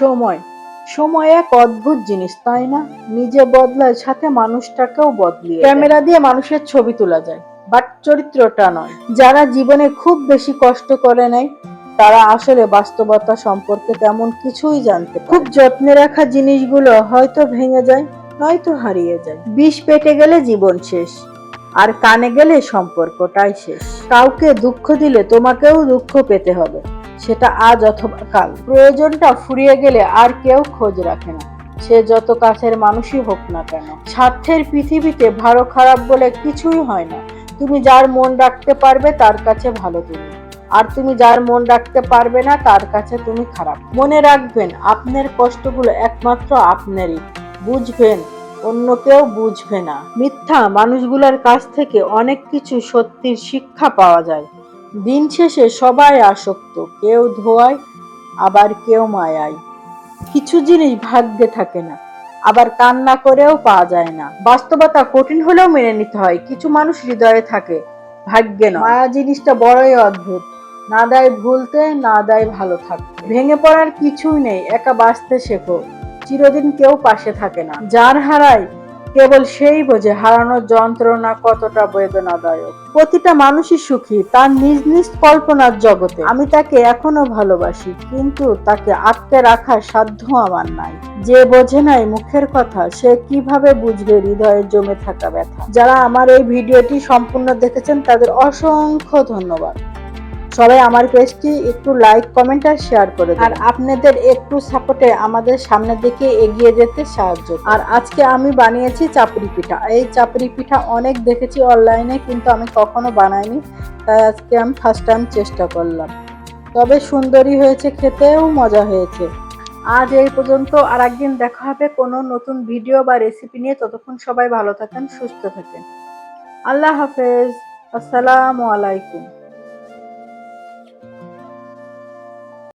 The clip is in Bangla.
সময়। সময় এক অদ্ভুত জিনিস, তাই না? নিজে বদলায়, সাথে মানুষটাকেও বদলিয়ে ক্যামেরা দিয়ে মানুষের ছবি তোলা যায়, বাট চরিত্রটা নয়। যারা জীবনে খুব বেশি কষ্ট করে নেয়, তারা আসলে বাস্তবতা সম্পর্কে তেমন কিছুই জানতে খুব যত্নে রাখা জিনিসগুলো হয়তো ভেঙে যায়, নয়তো হারিয়ে যায়। বিষ পেটে গেলে জীবন শেষ, আর কানে গেলে সম্পর্কটাই শেষ। কাউকে দুঃখ দিলে তোমাকেও দুঃখ পেতে হবে। সেটা আজ অথবা কাল। প্রয়োজনটা ফুরিয়ে গেলে আর কেউ খোঁজ রাখে না। সে যত কাছের মানুষই হোক না কেন। স্বার্থের পৃথিবীতে ভালো খারাপ বলে কিছুই হয় না। তুমি যার মন রাখতে পারবে তার কাছে ভালো তুমি। আর তুমি যার মন রাখতে পারবে না তার কাছে তুমি খারাপ। মনে রাখবেন, আপনার কষ্টগুলো একমাত্র আপনারই। বুঝবেন, অন্য কেউ বুঝবে না। মিথ্যা মানুষগুলোর কাছ থেকে অনেক কিছু সত্যির শিক্ষা পাওয়া যায়। দিন শেষে সবাই আসক্ত, কেউ ধোয়ায়, আবার কেউ মায়ায়। কিছু জিনিস ভাগ্যে থাকে না, আবার কান্না করেও পাওয়া যায় না। বাস্তবতা কঠিন হলেও মেনে নিতে হয়, কিছু মানুষ হৃদয়ে থাকে, ভাগ্যে না মায়া জিনিসটা বড়ই অদ্ভুত, না দেয় ভুলতে, না দেয় ভালো থাকতে। ভেঙে পড়ার কিছুই নেই, একা বাঁচতে শেখো, চিরদিন কেউ পাশে থাকে না। যার হারায় কেবল সেই বোঝে হারানোর যন্ত্রণা কতটা বেদনাদায়ক। প্রতিটা মানুষই সুখী তার নিজ নিজ কল্পনার জগতে। আমি তাকে এখনও ভালোবাসি, কিন্তু তাকে আটকে রাখার সাধ্য আমার নাই। যে বোঝে নাই মুখের কথা, সে কীভাবে বুঝবে হৃদয়ে জমে থাকা ব্যথা? যারা আমার এই ভিডিওটি সম্পূর্ণ দেখেছেন, তাদের অসংখ্য ধন্যবাদ। সবাই আমার পেজটি একটু লাইক কমেন্ট আর শেয়ার করে দিন। আর আপনাদের একটু সাপোর্টে আমাদের সামনের দিকে এগিয়ে যেতে সাহায্য আর আজকে আমি বানিয়েছি চাপড়ি পিঠা। এই চাপড়ি পিঠা অনেক দেখেছি অনলাইনে কিন্তু আমি কখনো বানাইনি। তাই আজকে আমি ফার্স্ট টাইম চেষ্টা করলাম। তবে সুন্দরী হয়েছে খেতেও মজা হয়েছে। আজ এই পর্যন্ত আর একদিন দেখা হবে কোনো নতুন ভিডিও বা রেসিপি নিয়ে। ততক্ষণ সবাই ভালো থাকেন সুস্থ থাকেন। আল্লাহ হাফেজ। আসসালামু আলাইকুম।